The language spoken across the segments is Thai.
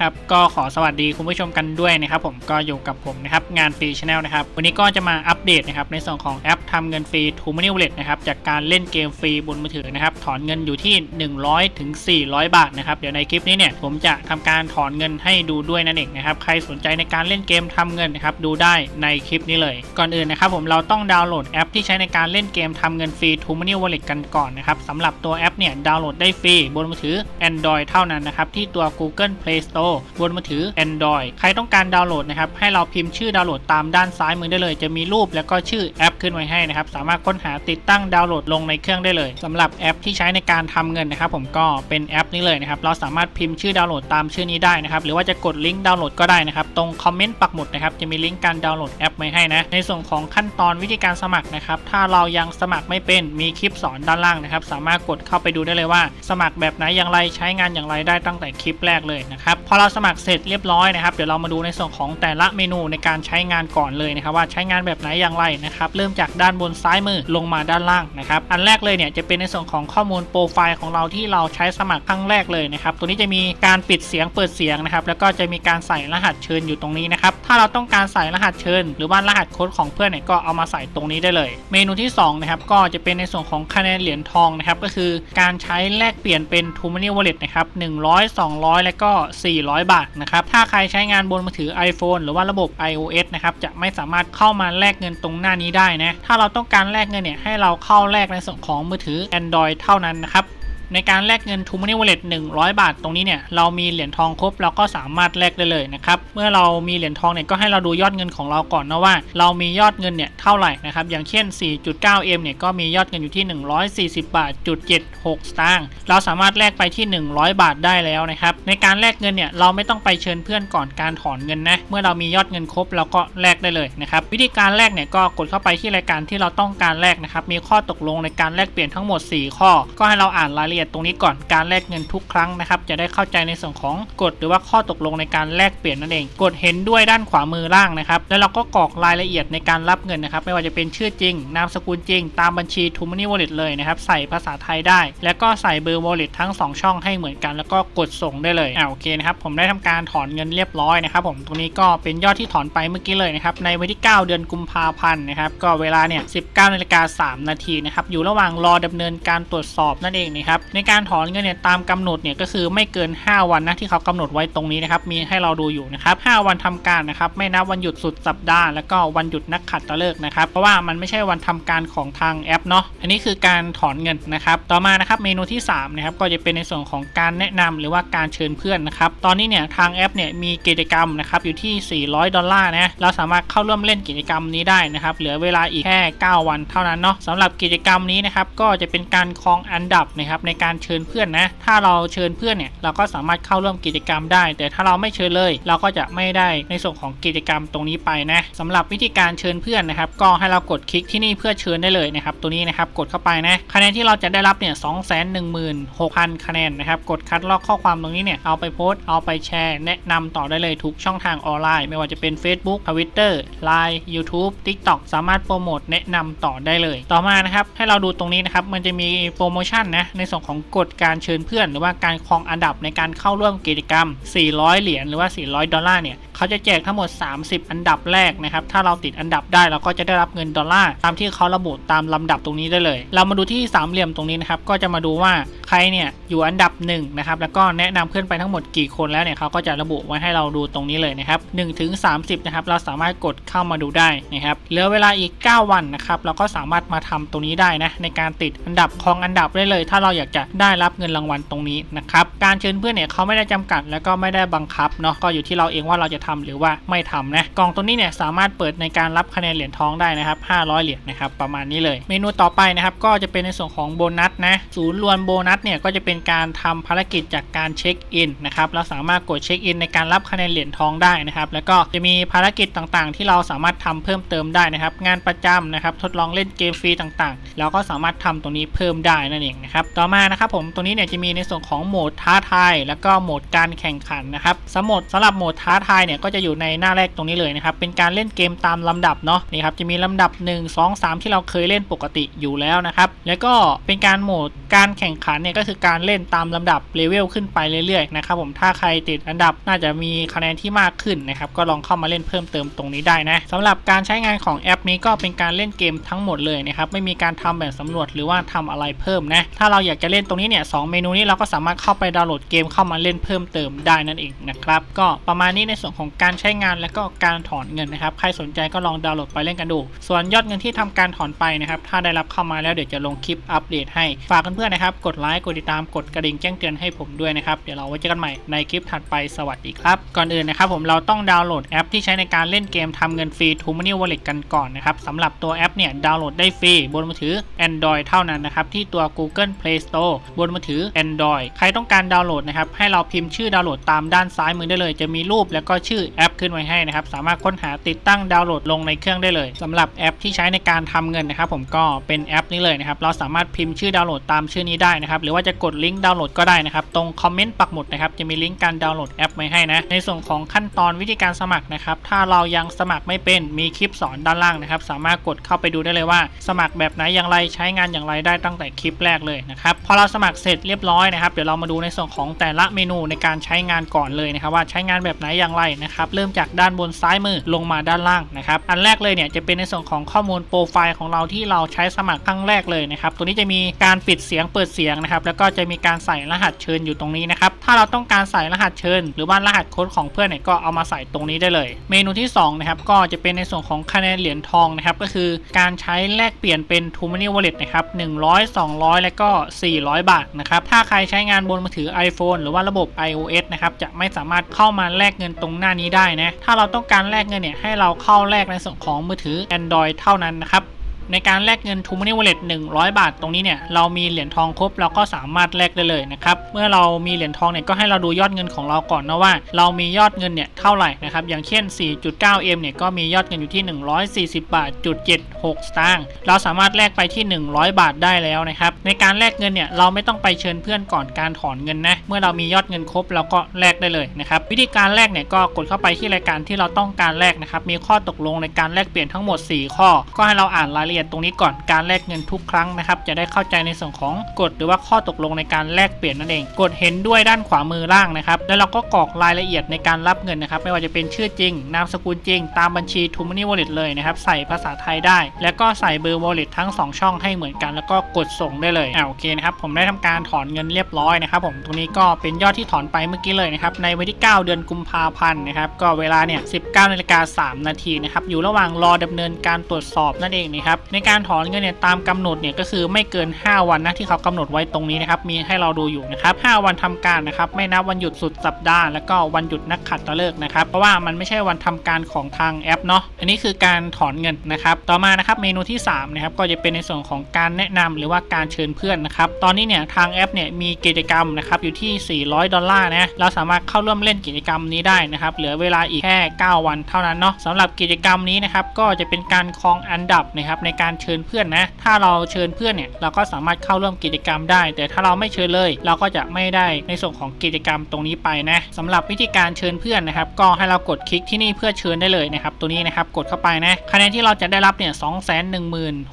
ครับก็ขอสวัสดีคุณผู้ชมกันด้วยนะครับผมก็อยู่กับผมนะครับงานฟรีชาแนลนะครับวันนี้ก็จะมาอัปเดตนะครับในส่วนของแอปทำเงินฟรี t ูม Money Wallet นะครับจากการเล่นเกมฟรีบนมือถือนะครับถอนเงินอยู่ที่ 100ถึง400 บาทนะครับเดี๋ยวในคลิปนี้เนี่ยผมจะทำการถอนเงินให้ดูด้วยนั่นเองนะครับใครสนใจในการเล่นเกมทำเงินนะครับดูได้ในคลิปนี้เลย ก่อนอื่นนะครับผมเราต้องดาวน์โหลดแอปที่ใช้ในการเล่นเกมทำเงินฟรี t ูม Money Wallet กันก่อนนะครับสำหรับตัวแอปเนี่ยดาวน์โหลดได้ฟรีบนมือถือ Android เท่านั้นนะครับที่ตัว Google Play Store บนมือถือ Android ใครต้องการดาวน์โหลดนะครับให้เราพิมพ์ชื่อดาวน์โหลดตามด้านซ้ายมือได้เลย จะมีรูปแล้วก็ชื่อแอปขึ้นไว้ให้นะครับสามารถค้นหาติดตั้งดาวน์โหลดลงในเครื่องได้เลยสำหรับแอปที่ใช้ในการทำเงินนะครับผมก็เป็นแอปนี้เลยนะครับเราสามารถพิมพ์ชื่อดาวน์โหลดตามชื่อนี้ได้นะครับหรือว่าจะกดลิงก์ดาวน์โหลดก็ได้นะครับตรงคอมเมนต์ปักหมุดนะครับจะมีลิงก์การดาวน์โหลดแอปไว้ให้นะในส่วนของขั้นตอนวิธีการสมัครนะครับถ้าเรายังสมัครไม่เป็นมีคลิปสอนด้านล่างนะครับสามารถกดเข้าไปดูได้เลยว่า สมัครแบบไหนอย่างไรใช้งานอย่างไรได้ตั้งแต่คลิปแรกเลยนะครับพอเราสมัครเสร็จเรียบร้อยนะครับ เดี๋ยวเรามาดูในส่วนของแต่ละเมนูในการใช้งานก่อนเลยนะครับว่าใช้งานแบบไหนอย่างไรนะครับเริ่มจากด้านบนซ้ายมือลงมาด้านล่างนะครับอันแรกเลยเนี่ยจะเป็นในส่วนของข้อมูลโปรไฟล์ของเราที่เราใช้สมัครครั้งแรกเลยนะครับตัวนี้จะมีการปิดเสียงเปิดเสียงนะครับแล้วก็จะมีการใส่รหัสเชิญอยู่ตรงนี้นะครับถ้าเราต้องการใส่รหัสเชิญ หรือว่ารหัสโค้ดของเพื่อนเนี่ยก็เอามาใส่ตรงนี้ได้เลย เมนูที่2นะครับก็จะเป็นในส่วนของคะแนนเหรียญทองนะครับก็คือการใช้แลกเปลี่ยนเป็น t ูม Money Wallet นะครับ100 200 และก็400บาทนะครับ ถ้าใครใช้งานบนมือถือ iPhone หรือว่าระบบ iOS นะครับ จะไม่สามารถเข้ามาแลกเงินตรงหน้านี้ได้นะ ถ้าเราต้องการแลกเงินเนี่ย ให้เราเข้าแลกในส่วนของมือถือ Android เท่านั้นนะครับ ในการแลกเงิน t ู Money Wallet 100 บาทตรงนี้เนี่ยเรามีเหรียญทองครบเราก็สามารถแลกได้เลยนะครับเมื่อเรามีเหรียญทองเนี่ยก็ให้เราดูยอดเงินของเราก่อนนะว่า เรามียอดเงินเนี่ยเท่าไหร่นะครับอย่างเช่น 4.9M เนี่ยก็มียอดเงินอยู่ที่ 140 บาทจุด76 สตางค์เราสามารถแลกไปที่ 100 บาทได้แล้วนะครับในการแลกเงินเนี่ยเราไม่ต้องไปเชิญเพื่อนก่อนการถอนเงินนะเมื่อเรามียอดเงินครบเราก็แลกได้เลยนะครับวิธีการแลกเนี่ยก็กดเข้าไปที่รายการที่เราต้องการแลกนะครับมีข้อตกลงในการแลกเปลี่ยนทั้งหมด 4 ข้อ ก็ให้เราอ่านรายละเอียดตรงนี้ก่อนการแลกเงินทุกครั้งนะครับ จะได้เข้าใจในส่วนของกฎหรือว่าข้อตกลงในการแลกเปลี่ยนนั่นเอง กดเห็นด้วยด้านขวามือล่างนะครับ แล้วเราก็กรอกรายละเอียดในการรับเงินนะครับ ไม่ว่าจะเป็นชื่อจริง นามสกุลจริง ตามบัญชี t ู Money Wallet เลยนะครับ ใส่ภาษาไทยได้ แล้วก็ใส่เบอร์ Wallet ทั้ง 2 ช่องให้เหมือนกัน แล้วก็กดส่งได้เลยอ่าโอเคนะครับ ผมได้ทำการถอนเงินเรียบร้อยนะครับ ผม ตรงนี้ก็เป็นยอดที่ถอนไปเมื่อกี้เลยนะครับ ในวันที่ 9 เดือนกุมภาพันธ์นะครับ ก็เวลาเนี่ย19นาฬิกา3นาทีนะครับ อยู่ระหว่างรอดำเนินการตรวจสอบนั่นเองนะครับในการถอนเงินเนี่ยตามกำหนดเนี่ยก็คือไม่เกิน 5 วันนะที่เขากำหนดไว้ตรงนี้นะครับมีให้เราดูอยู่นะครับ 5 วันทำการนะครับไม่นับวันหยุดสุดสัปดาห์แล้วก็วันหยุดนักขัดตฤกษ์นะครับเพราะว่ามันไม่ใช่วันทำการของทางแอปเนาะอันนี้คือการถอนเงินนะครับ ต่อมานะครับเมนูที่3นะครับก็จะเป็นในส่วนของการแนะนำหรือว่าการเชิญเพื่อนนะครับตอนนี้เนี่ยทางแอปเนี่ยมีกิจกรรมนะครับอยู่ที่ 400 ดอลลาร์นะเราสามารถเข้าร่วมเล่นกิจกรรมนี้ได้นะครับเหลือเวลาอีกแค่ 9 วันเท่านั้นเนาะสำหรับกิจกรรมนี้นะครับก็จะเป็นการครองอันดับนะครับในการเชิญเพื่อนนะ ถ้าเราเชิญเพื่อนเนี่ยเราก็สามารถเข้าร่วมกิจกรรมได้ แต่ถ้าเราไม่เชิญเลย เราก็จะไม่ได้ในส่วนของกิจกรรมตรงนี้ไปนะสำหรับวิธีการเชิญเพื่อนนะครับ ก็ให้เรากดคลิกที่นี่เพื่อเชิญได้เลยนะครับ ตัวนี้นะครับกดเข้าไปนะคะแนนที่เราจะได้รับเนี่ย2 1 6 0 0 0คะแนนนะครับ กดคัดลอกข้อความตรงนี้เนี่ยเอาไปโพสต์เอาไปแชร์แนะนำต่อได้เลยทุกช่องทางออนไลน์ ไม่ว่าจะเป็น Facebook Twitter Line YouTube TikTok สามารถโปรโมทแนะนำต่อได้เลย ต่อมานะครับให้เราดูตรงนี้นะครับมันจะมีโปรโมชั่นนะในส่วนของกฎการเชิญเพื่อน หรือว่าการครองอันดับในการเข้าร่วมกิจกรรม 400 เหรียญหรือว่า 400 ดอลลาร์เนี่ยเขาจะแจกทั้งหมด 30 อันดับแรกนะครับ ถ้าเราติดอันดับได้เราก็จะได้รับเงินดอลลาร์ตามที่เขาระบุตามลำดับตรงนี้ได้เลย เรามาดูที่สามเหลี่ยมตรงนี้นะครับ ก็จะมาดูว่าใครเนี่ยอยู่อันดับ1นะครับ แล้วก็แนะนำเพื่อนไปทั้งหมดกี่คนแล้วเนี่ยเขาก็จะระบุไว้ให้เราดูตรงนี้เลยนะครับ1ถึง30 นะครับ เราสามารถกดเข้ามาดูได้นะครับ เหลือเวลาอีก 9 วันนะครับ เราก็สามารถมาทำตรงนี้ได้นะในการติดอันดับครองอันดับได้เลย ถ้าเราอยากจะได้รับเงินรางวัลตรงนี้นะครับการเชิญเพื่อนเนี่ยเขาไม่ได้จำกัด แล้วก็ไม่ได้บังคับเนาะก็อยู่ที่เราเองว่าเราจะทำหรือว่าไม่ทำนะกล่องตรงนี้เนี่ยสามารถเปิดในการรับคะแนนเหรียญทองได้นะครับ500 เหรียญนะครับประมาณนี้เลย เมนูต่อไปนะครับก็จะเป็นในส่วนของโบนัสนะศูนย์รวมโบนัสเนี่ยก็จะเป็นการทำภารกิจจากการเช็คอินนะครับเราสามารถกดเช็คอินในการรับคะแนนเหรียญทองได้นะครับแล้วก็จะมีภารกิจต่างๆ ที่เราสามารถทำเพิ่มเติมได้นะครับ งานประจำนะครับทดลองเล่นเกมฟรีต่างๆ เราก็สามารถทำตรงนี้เพิ่มได้นั่นเองนะครับต่อมานะครับผมตรงนี้เนี่ยจะมีในส่วนของโหมดท้าทายแล้วก็โหมดการแข่งขันนะครับสมดสำหรับโหมดท้าทายเนี่ยก็จะอยู่ในหน้าแรกตรงนี้เลยนะครับเป็นการเล่นเกมตามลำดับเนาะนี่ครับจะมีลำดับ 1 2 3 ที่เราเคยเล่นปกติอยู่แล้วนะครับแล้วก็เป็นการโหมดการแข่งขันเนี่ยก็คือการเล่นตามลำดับเลเวลขึ้นไปเรื่อยๆนะครับผมถ้าใครติดอันดับน่าจะมีคะแนนที่มากขึ้นนะครับก็ลองเข้ามาเล่นเพิ่มเติมตรงนี้ได้นะสำหรับการใช้งานของแอปนี้ก็เป็นการเล่นเกมทั้งหมดเลยนะครับไม่มีการทำแบบสำรวจหรือว่าทำอะไรเพิ่มนะถ้าเราอยากจะเล่นตรงนี้เนี่ยสองเมนูนี้เราก็สามารถเข้าไปดาวน์โหลดเกมเข้ามาเล่นเพิ่มเติมได้นั่นเองนะครับ ก็ประมาณนี้ในส่วนของการใช้งานและก็การถอนเงินนะครับ ใครสนใจก็ลองดาวน์โหลดไปเล่นกันดู ส่วนยอดเงินที่ทำการถอนไปนะครับ ถ้าได้รับเข้ามาแล้วเดี๋ยวจะลงคลิปอัปเดตให้ ฝากเพื่อนๆนะครับ กดไลค์ กดติดตาม กดกระดิ่งแจ้งเตือนให้ผมด้วยนะครับ เดี๋ยวเราไว้เจอกันใหม่ในคลิปถัดไป สวัสดีครับ ก่อนอื่นนะครับผมเราต้องดาวน์โหลดแอปที่ใช้ในการเล่นเกมทำเงินฟรี t o m o n e y Wallet กันก่อนนะครับสำหรับตัวแอปเนี่ยดาวน์โหลดได้ฟรีบนมือถือ Android เท่านั้นนะครับที่ตัว Google Play Store บนมือถือ Android ใครต้องการดาวน์โหลดนะครับให้เราพิมพ์ชื่อดาวน์โหลดตามด้านซ้ายมือได้เลย จะมีรูปแล้วก็ชื่อแอปขึ้นไว้ให้นะครับสามารถค้นหาติดตั้งดาวน์โหลดลงในเครื่องได้เลยสำหรับแอปที่ใช้ในการทำเงินนะครับผมก็เป็นแอปนี้เลยนะครับเราสามารถพิมพ์ชื่อดาวน์โหลดตามชื่อนี้ได้นะครับหรือว่าจะกดลิงก์ดาวน์โหลดก็ได้นะครับตรงคอมเมนต์ปักหมุดนะครับจะมีลิงก์การดาวน์โหลดแอปไว้ให้นะในส่วนของขั้นตอนวิธีการสมัครนะครับถ้าเรายังสมัครไม่เป็นมีคลิปสอนด้านล่างนะครับสามารถกดเข้าไปดูได้เลยว่า สมัครแบบไหนอย่างไรใช้งานอย่างไรได้ตั้งแต่คลิปแรกเลยนะครับพอเราสมัครเสร็จเรียบร้อยนะครับ เดี๋ยวเรามาดูในส่วนของแต่ละเมนูในการใช้งานก่อนเลยนะครับ ว่าใช้งานแบบไหนอย่างไรนะครับ เริ่มจากด้านบนซ้ายมือลงมาด้านล่างนะครับ อันแรกเลยเนี่ยจะเป็นในส่วนของข้อมูลโปรไฟล์ของเราที่เราใช้สมัครครั้งแรกเลยนะครับ ตัวนี้จะมีการปิดเสียงเปิดเสียงนะครับ แล้วก็จะมีการใส่รหัสเชิญอยู่ตรงนี้นะครับ ถ้าเราต้องการใส่รหัสเชิญ หรือว่ารหัสโค้ดของเพื่อนเนี่ยก็เอามาใส่ตรงนี้ได้เลย เมนูที่2นะครับก็จะเป็นในส่วนของคะแนนเหรียญทองนะครับก็คือการใช้แลกเปลี่ยนเป็น t o m o n e y Wallet นะครับ100 200 และก็400 บาทนะครับ ถ้าใครใช้งานบนมือถือ iPhone หรือว่าระบบ iOS นะครับ จะไม่สามารถเข้ามาแลกเงินตรงหน้านี้ได้นะ ถ้าเราต้องการแลกเงินเนี่ย ให้เราเข้าแลกในส่วนของมือถือ Android เท่านั้นนะครับ ในการแลกเงิน t o m o n e y Wallet 100 บาทตรงนี้เนี่ยเรามีเหรียญทองครบเราก็สามารถแลกได้เลยนะครับเมื่อเรามีเหรียญทองเนี่ยก็ให้เราดูยอดเงินของเราก่อนนะว่า เรามียอดเงินเนี่ยเท่าไหร่นะครับอย่างเช่น 4.9M เนี่ยก็มียอดเงินอยู่ที่ 140 บาทจุด76สตางค์เราสามารถแลกไปที่ 100 บาทได้แล้วนะครับในการแลกเงินเนี่ยเราไม่ต้องไปเชิญเพื่อนก่อนการถอนเงินนะเมื่อเรามียอดเงินครบเราก็แลกได้เลยนะครับวิธีการแลกเนี่ยก็กดเข้าไปที่รายการที่เราต้องการแลกนะครับมีข้อตกลงในการแลกเปลี่ยนทั้งหมด 4 ข้อ ก็ให้เราอ่านรายละเอียดตรงนี้ก่อนการแลกเงินทุกครั้งนะครับจะได้เข้าใจในส่วนของกฎหรือว่าข้อตกลงในการแลกเปลี่ยนนั่นเอง กดเห็นด้วยด้านขวามือล่างนะครับแล้วเราก็กรอกรายละเอียดในการรับเงินนะครับไม่ว่าจะเป็นชื่อจริง นามสกุลจริง ตามบัญชี t o m o n e y Wallet เลยนะครับใส่ภาษาไทยได้ แล้วก็ใส่เบอร์ Wallet ทั้ง 2 ช่องให้เหมือนกัน แล้วก็กดส่งได้เลยอ่าโอเคนะครับผมได้ทำการถอนเงินเรียบร้อยนะครับผมตรงนี้ก็เป็นยอดที่ถอนไปเมื่อกี้เลยนะครับในวันที่ 9 เดือนกุมภาพันธ์นะครับก็เวลาเนี่ย19นาฬิกา3นาทีนะครับอยู่ระหว่างรอดำเนินการตรวจสอบนั่นเองนะครับในการถอนเงินเนี่ยตามกำหนดเนี่ยก็คือไม่เกิน 5 วันนะที่เขากำหนดไว้ตรงนี้นะครับมีให้เราดูอยู่นะครับ 5 วันทำการนะครับไม่นับวันหยุดสุดสัปดาห์แล้วก็วันหยุดนักขัตฤกษ์นะครับเพราะว่ามันไม่ใช่วันทำการของทางแอปเนาะอันนี้คือการถอนเงินนะครับ ต่อมานะครับเมนูที่3นะครับก็จะเป็นในส่วนของการแนะนำหรือว่าการเชิญเพื่อนนะครับตอนนี้เนี่ยทางแอปเนี่ยมีกิจกรรมนะครับอยู่ที่ 400 ดอลลาร์นะเราสามารถเข้าร่วมเล่นกิจกรรมนี้ได้นะครับเหลือเวลาอีกแค่ 9 วันเท่านั้นเนาะสำหรับกิจกรรมนี้นะครับก็จะเป็นการครองอันดับนะครับในการเชิญเพื่อนนะ ถ้าเราเชิญเพื่อนเนี่ยเราก็สามารถเข้าร่วมกิจกรรมได้ แต่ถ้าเราไม่เชิญเลย เราก็จะไม่ได้ในส่วนของกิจกรรมตรงนี้ไปนะสำหรับวิธีการเชิญเพื่อนนะครับ ก็ให้เรากดคลิกที่นี่เพื่อเชิญได้เลยนะครับ ตัวนี้นะครับกดเข้าไปนะคะแนนที่เราจะได้รับเนี่ย2 1 6 0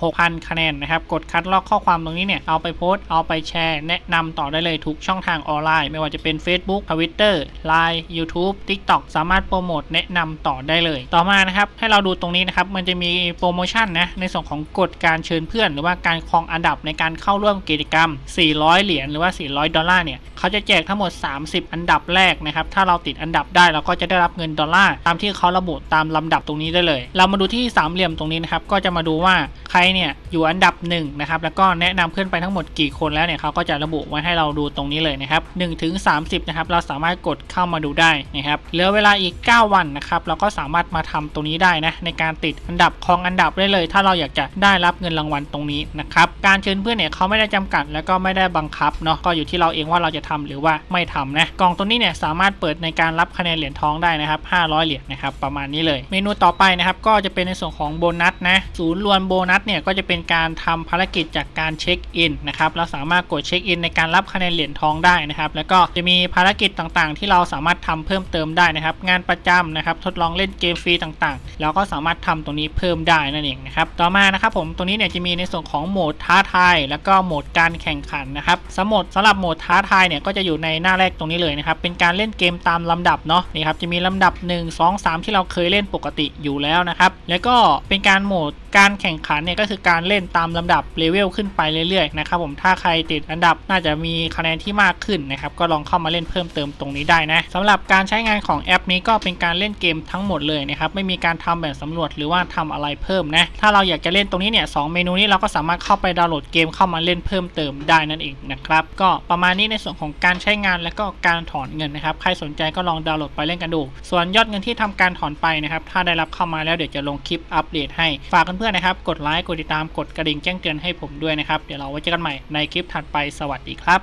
0 0คะแนนนะครับ กดคัดลอกข้อความตรงนี้เนี่ยเอาไปโพสต์เอาไปแชร์ แนะนำต่อได้เลยทุกช่องทางออนไลน์ ไม่ว่าจะเป็น Facebook Twitter Line YouTube TikTok สามารถโปรโมทแนะนำต่อได้เลย ต่อมานะครับให้เราดูตรงนี้นะครับมันจะมีโปรโมชั่นนะในส่วนของกฎการเชิญเพื่อน หรือว่าการครองอันดับในการเข้าร่วมกิจกรรม 400 เหรียญหรือว่า 400 ดอลลาร์เนี่ยเขาจะแจกทั้งหมด 30 อันดับแรกนะครับ ถ้าเราติดอันดับได้เราก็จะได้รับเงินดอลลาร์ตามที่เขาระบุตามลำดับตรงนี้ได้เลย เรามาดูที่สามเหลี่ยมตรงนี้นะครับ ก็จะมาดูว่าใครเนี่ยอยู่อันดับ1นนะครับ แล้วก็แนะนำเพื่อนไปทั้งหมดกี่คนแล้วเนี่ยเขาก็จะระบุไว้ให้เราดูตรงนี้เลยนะครับ1ถึง30นะครับ เราสามารถกดเข้ามาดูได้นะครับ เหลือเวลาอีก 9 วันนะครับ เราก็สามารถมาทำตรงนี้ได้นะในการติดอันดับครองอันดับได้เลย ถ้าเราอยากจะได้รับเงินรางวัลตรงนี้นะครับการเชิญเพื่อนเนี่ยเขาไม่ได้จำกัด แล้วก็ไม่ได้บังคับเนาะก็อยู่ที่เราเองว่าเราจะทำหรือว่าไม่ทำนะกล่องตัวนี้เนี่ยสามารถเปิดในการรับคะแนนเหรียญทองได้นะครับ500 เหรียญนะครับประมาณนี้เลย เมนูต่อไปนะครับก็จะเป็นในส่วนของโบนัสนะศูนย์รวมโบนัสเนี่ยก็จะเป็นการทำภารกิจจากการเช็คอินนะครับเราสามารถกดเช็คอินในการรับคะแนนเหรียญทองได้นะครับแล้วก็จะมีภารกิจต่างๆ ที่เราสามารถทำเพิ่มเติมได้นะครับ งานประจำนะครับทดลองเล่นเกมฟรีต่างๆ เราก็สามารถทำตรงนี้เพิ่มได้นั่นเองนะครับต่อมานะครับผมตรงนี้เนี่ยจะมีในส่วนของโหมดท้าทาย แล้วก็โหมดการแข่งขันนะครับสำหรับสำหรับโหมดท้าทายเนี่ยก็จะอยู่ในหน้าแรกตรงนี้เลยนะครับเป็นการเล่นเกมตามลำดับเนาะนี่ครับจะมีลำดับ 1 2 3 ที่เราเคยเล่นปกติอยู่แล้วนะครับแล้วก็เป็นการโหมดการแข่งขันเนี่ยก็คือการเล่นตามลำดับเลเวลขึ้นไปเรื่อยๆนะครับผมถ้าใครติดอันดับน่าจะมีคะแนนที่มากขึ้นนะครับก็ลองเข้ามาเล่นเพิ่มเติมตรงนี้ได้นะสำหรับการใช้งานของแอปนี้ก็เป็นการเล่นเกมทั้งหมดเลยนะครับไม่มีการทำแบบสำรวจหรือว่าทำอะไรเพิ่มนะถ้าเราอยากจะเล่นตรงนี้เนี่ยสองเมนูนี้เราก็สามารถเข้าไปดาวน์โหลดเกมเข้ามาเล่นเพิ่มเติมได้นั่นเองนะครับ ก็ประมาณนี้ในส่วนของการใช้งานและก็การถอนเงินนะครับ ใครสนใจก็ลองดาวน์โหลดไปเล่นกันดู ส่วนยอดเงินที่ทำการถอนไปนะครับ ถ้าได้รับเข้ามาแล้วเดี๋ยวจะลงคลิปอัปเดตให้ ฝากเพื่อนๆนะครับ กดไลค์ กดติดตาม กดกระดิ่งแจ้งเตือนให้ผมด้วยนะครับ เดี๋ยวเราไว้เจอกันใหม่ในคลิปถัดไป สวัสดีครับ